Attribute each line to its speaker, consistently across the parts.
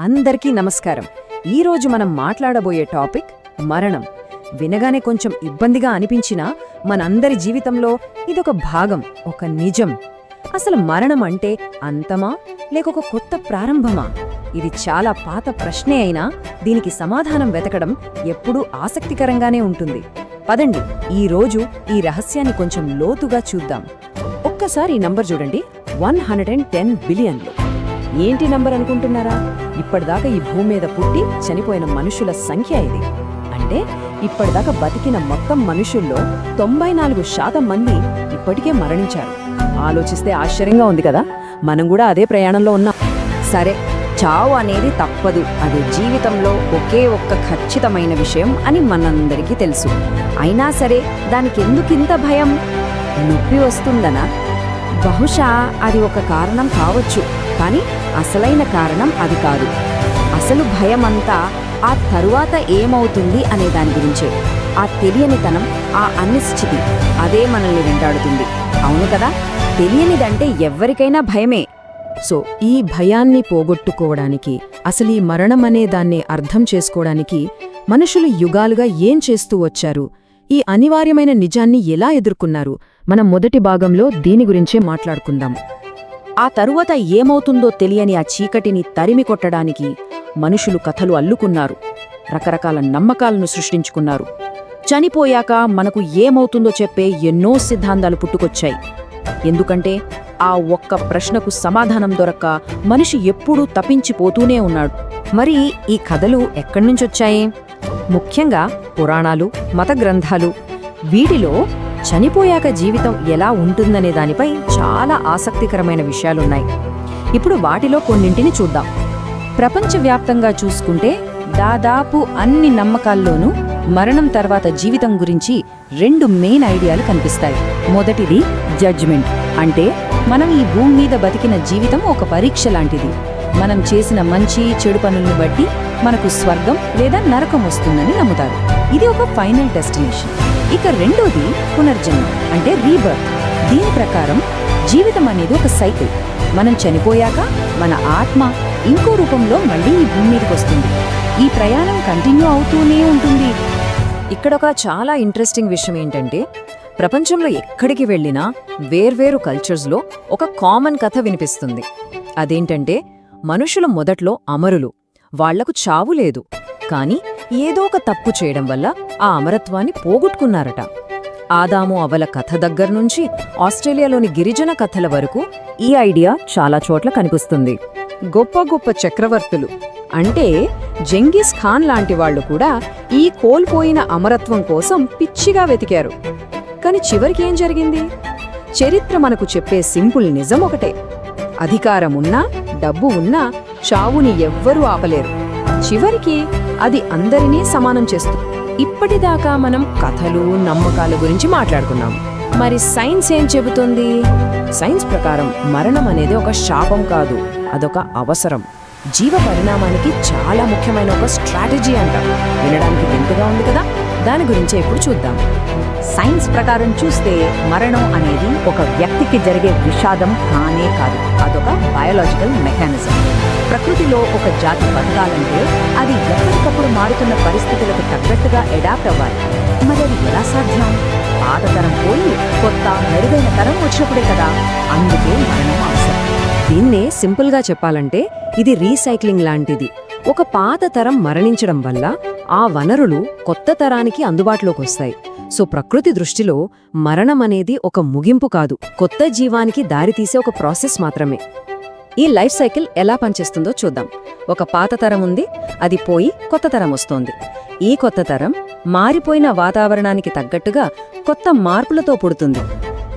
Speaker 1: అందరికీ నమస్కారం. ఈరోజు మనం మాట్లాడబోయే టాపిక్ మరణం. వినగానే కొంచెం ఇబ్బందిగా అనిపించినా మనందరి జీవితంలో ఇదొక భాగం ఒక నిజం. అసలు మరణం అంటే అంతమా? లేక ఒక కొత్త ప్రారంభమా? ఇది చాలా పాత ప్రశ్నే అయినా దీనికి సమాధానం వెతకడం ఎప్పుడూ ఆసక్తికరంగానే ఉంటుంది. పదండి ఈ రోజు ఈ రహస్యాన్ని కొంచెం లోతుగా చూద్దాం. ఒక్కసారి ఈ నంబర్ చూడండి. వన్ హండ్రెడ్ అండ్ టెన్ బిలియన్లు. ఏంటి నంబర్ అనుకుంటున్నారా? ఇప్పటిదాకా ఈ భూమి మీద పుట్టి చనిపోయిన మనుషుల సంఖ్య ఇది. అంటే ఇప్పటిదాకా బతికిన మొత్తం మనుషుల్లో తొంభై నాలుగు శాతం మంది ఇప్పటికే మరణించారు. ఆలోచిస్తే ఆశ్చర్యంగా ఉంది కదా? మనం కూడా అదే ప్రయాణంలో ఉన్నాం. సరే చావు అనేది తప్పదు. అది జీవితంలో ఒకే ఒక్క ఖచ్చితమైన విషయం అని మనందరికీ తెలుసు. అయినా సరే దానికి ఎందుకింత భయం? నొప్పి వస్తుందనా? బహుశా అది ఒక కారణం కావచ్చు. కానీ అసలైన కారణం అది కాదు. అసలు భయమంతా ఆ తరువాత ఏమవుతుంది అనే దాని గురించే. ఆ తెలియనితనం ఆ అనిశ్చితి అదే మనల్ని వెంటాడుతుంది. అవును కదా? తెలియనిదంటే ఎవ్వరికైనా భయమే.
Speaker 2: సో ఈ భయాన్ని పోగొట్టుకోవడానికి అసలు ఈ మరణం అనే దాన్ని అర్థం చేసుకోవడానికి మనుషులు యుగాలుగా ఏం చేస్తూ వచ్చారు? ఈ అనివార్యమైన నిజాన్ని ఎలా ఎదుర్కొన్నారు? మనం మొదటి భాగంలో దీని గురించే మాట్లాడుకుందాం.
Speaker 1: ఆ తరువాత ఏమవుతుందో తెలియని ఆ చీకటిని తరిమి కొట్టడానికి మనుషులు కథలు అల్లుకున్నారు. రకరకాల నమ్మకాలను సృష్టించుకున్నారు. చనిపోయాక మనకు ఏమవుతుందో చెప్పే ఎన్నో సిద్ధాంతాలు పుట్టుకొచ్చాయి. ఎందుకంటే ఆ ఒక్క ప్రశ్నకు సమాధానం దొరక్క మనిషి ఎప్పుడూ తప్పించిపోతూనే ఉన్నాడు. మరి ఈ కథలు ఎక్కడ్నుంచొచ్చాయి ముఖ్యంగా పురాణాలు మత గ్రంథాలు వీటిలో చనిపోయాక జీవితం ఎలా ఉంటుందనే దానిపై చాలా ఆసక్తికరమైన విషయాలున్నాయి. ఇప్పుడు వాటిలో కొన్నింటిని చూద్దాం. ప్రపంచవ్యాప్తంగా చూసుకుంటే దాదాపు అన్ని నమ్మకాల్లోనూ మరణం తర్వాత జీవితం గురించి రెండు మెయిన్ ఐడియాలు కనిపిస్తాయి. మొదటిది జడ్జ్మెంట్. అంటే మనం ఈ భూమి మీద బతికిన జీవితం ఒక పరీక్ష లాంటిది. మనం చేసిన మంచి చెడు పనుల్ని బట్టి మనకు స్వర్గం లేదా నరకం వస్తుందని నమ్ముతారు. ఇది ఒక ఫైనల్ డెస్టినేషన్. ఇక రెండోది పునర్జన్మ అంటే రీబర్త్ దీని ప్రకారం జీవితం అనేది ఒక సైకిల్ మనం చనిపోయాక మన ఆత్మ ఇంకో రూపంలో మళ్ళీ ఈ భూమి మీదకి వస్తుంది. ఈ ప్రయాణం కంటిన్యూ అవుతూనే ఉంటుంది. ఇక్కడ ఒక చాలా ఇంట్రెస్టింగ్ విషయం ఏంటంటే ప్రపంచంలో ఎక్కడికి వెళ్ళినా వేర్వేరు కల్చర్స్లో ఒక కామన్ కథ వినిపిస్తుంది. అదేంటంటే మనుషులు మొదట్లో అమరులు. వాళ్ళకు చావు లేదు. కానీ ఏదో ఒక తప్పు చేయడం వల్ల ఆ అమరత్వాన్ని పోగొట్టుకున్నారట. ఆదాము అవల కథ దగ్గర్నుంచి ఆస్ట్రేలియాలోని గిరిజన కథల వరకు ఈ ఐడియా చాలా చోట్ల కనిపిస్తుంది. గొప్ప గొప్ప చక్రవర్తులు అంటే జంగిస్ ఖాన్ లాంటి వాళ్ళు కూడా ఈ కోల్పోయిన అమరత్వం కోసం పిచ్చిగా వెతికారు. కాని చివరికి ఏం జరిగింది? చరిత్ర మనకు చెప్పే సింపుల్ నిజం ఒకటే. అధికారమున్నా డబ్బు ఉన్నా చావుని ఎవ్వరూ ఆపలేరు. చివరికి అది అందరినీ సమానం చేస్తుంది. ఇప్పటిదాకా మనం కథలు నమ్మకాల గురించి మాట్లాడుకున్నాం. మరి సైన్స్ ఏం చెబుతుంది? సైన్స్ ప్రకారం మరణం అనేది ఒక శాపం కాదు అదొక అవసరం. జీవ పరిణామానికి చాలా ముఖ్యమైన ఒక స్ట్రాటజీ అంట. వినడానికి వింతగా ఉంది కదా? దాని గురించే ఇప్పుడు చూద్దాం. సైన్స్ ప్రకారం చూస్తే మరణం అనేది ఒక వ్యక్తికి జరిగే విషాదం కానే కాదు. అదొక బయాలజికల్ మెకానిజం. ప్రకృతిలో ఒక జాతి బతకాలంటే అది ఎప్పటికప్పుడు మారుతున్న పరిస్థితులకు తగ్గట్టుగా అడాప్ట్ అవ్వాలి. మరి అది ఎలా సాధ్యం? పాత తరం పోయి కొత్త మెరుగైన తరం వచ్చినప్పుడే కదా అందుకే మరణం అవసరం. దీన్నే సింపుల్గా చెప్పాలంటే ఇది రీసైక్లింగ్ లాంటిది. ఒక పాత తరం మరణించడం వల్ల ఆ వనరులు కొత్త తరానికి అందుబాటులోకి వస్తాయి సో ప్రకృతి దృష్టిలో మరణం అనేది ఒక ముగింపు కాదు. కొత్త జీవానికి దారితీసే ఒక ప్రాసెస్ మాత్రమే. ఈ లైఫ్ సైకిల్ ఎలా పనిచేస్తుందో చూద్దాం. ఒక పాత తరం ఉంది అది పోయి కొత్త తరం వస్తోంది. ఈ కొత్త తరం మారిపోయిన వాతావరణానికి తగ్గట్టుగా కొత్త మార్పులతో పుడుతుంది.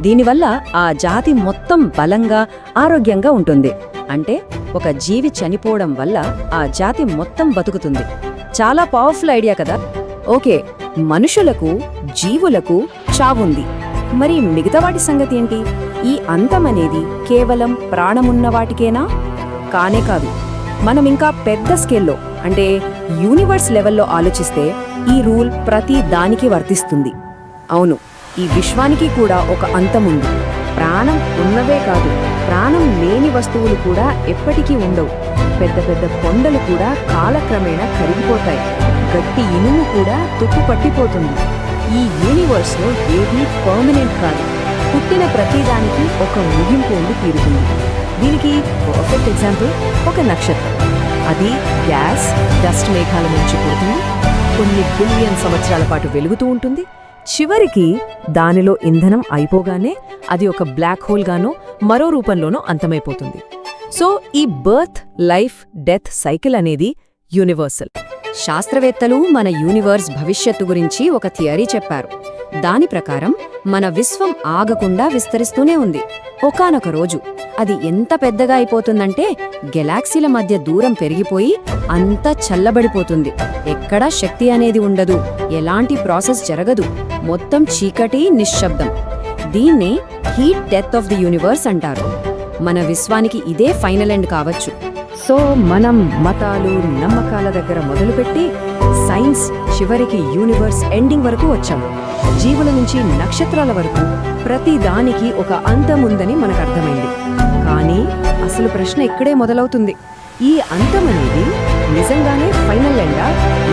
Speaker 1: దీనివల్ల ఆ జాతి మొత్తం బలంగా ఆరోగ్యంగా ఉంటుంది. అంటే ఒక జీవి చనిపోవడం వల్ల ఆ జాతి మొత్తం బతుకుతుంది. చాలా పవర్ఫుల్ ఐడియా కదా. ఓకే మనుషులకు జీవులకు చావుంది మరి మిగతా వాటి సంగతి ఏంటి? ఈ అంతమనేది కేవలం ప్రాణమున్న వాటికేనా? కానే కాదు. మనం ఇంకా పెద్ద స్కేల్లో అంటే యూనివర్స్ లెవెల్లో ఆలోచిస్తే ఈ రూల్ ప్రతి దానికి వర్తిస్తుంది. అవును ఈ విశ్వానికి కూడా ఒక అంతముంది. ప్రాణం ఉన్నవే కాదు ప్రాణం లేని వస్తువులు కూడా ఎప్పటికీ ఉండవు. పెద్ద పెద్ద కొండలు కూడా కాలక్రమేణా కరిగిపోతాయి. గట్టి ఇనుము కూడా తుప్పు పట్టిపోతుంది. ఈ యూనివర్స్లో ఏదీ పర్మనెంట్ కాదు. పుట్టిన ప్రతిదానికి ఒక ముగింపు ఉండి తీరుతుంది. దీనికి పర్ఫెక్ట్ ఎగ్జాంపుల్ ఒక నక్షత్రం. అది గ్యాస్ డస్ట్ మేఘాల నుంచి పోతుంది కొన్ని బిలియన్ సంవత్సరాల పాటు వెలుగుతూ ఉంటుంది. చివరికి దానిలో ఇంధనం అయిపోగానే అది ఒక బ్లాక్ హోల్గానో మరో రూపంలోనో అంతమైపోతుంది. సో ఈ బర్త్ లైఫ్ డెత్ సైకిల్ అనేది యూనివర్సల్ శాస్త్రవేత్తలు మన యూనివర్స్ భవిష్యత్తు గురించి ఒక థియరీ చెప్పారు. దాని ప్రకారం మన విశ్వం ఆగకుండా విస్తరిస్తూనే ఉంది. ఒకానొక రోజు అది ఎంత పెద్దగా అయిపోతుందంటే గెలాక్సీల మధ్య దూరం పెరిగిపోయి అంతా చల్లబడిపోతుంది. ఎక్కడా శక్తి అనేది ఉండదు. ఎలాంటి ప్రాసెస్ జరగదు. మొత్తం చీకటి నిశ్శబ్దం. దీన్నే heat death of the universe అంటారు. మన విశ్వానికి ఇదే ఫైనల్ ఎండ్ కావచ్చు. సో మనం మతాలు నమ్మకాల దగ్గర మొదలుపెట్టి సైన్స్ చివరికి యూనివర్స్ ఎండింగ్ వరకు వచ్చాము జీవుల నుంచి నక్షత్రాల వరకు ప్రతి దానికి ఒక అంతం ఉందని మనకు అర్థమైంది. కానీ అసలు ప్రశ్న ఇక్కడే మొదలవుతుంది. ఈ అంతం అనేది నిజంగానే ఫైనల్ ఎండా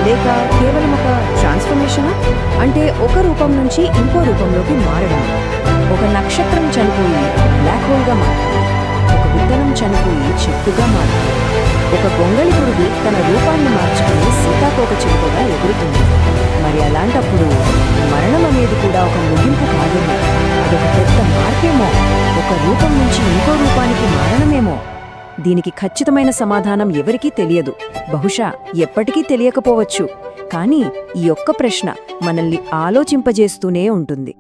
Speaker 1: లేక కేవలం ఒక ట్రాన్స్ఫర్మేషనా? అంటే ఒక రూపం నుంచి ఇంకో రూపంలోకి మారడం. ఒక నక్షత్రం చనిపోయి బ్లాక్ హోల్గా మారడం. ఒక విత్తనం చనిపోయి చెట్టుగా మారడం. ఒక గొంగళి పురుగు తన రూపాన్ని మార్చుకుని సీతాకోక చిలుకగా ఎగురుతుంది. మరి అలాంటప్పుడు మరణం అనేది కూడా ఒక ముగింపు కాదేమో అదొక పెద్ద మార్పేమో. ఒక రూపం నుంచి ఇంకో రూపానికి మారణమేమో దీనికి ఖచ్చితమైన సమాధానం ఎవరికీ తెలియదు. బహుశా ఎప్పటికీ తెలియకపోవచ్చు. కానీ ఈ ఒక్క ప్రశ్న మనల్ని ఆలోచింపజేస్తూనే ఉంటుంది.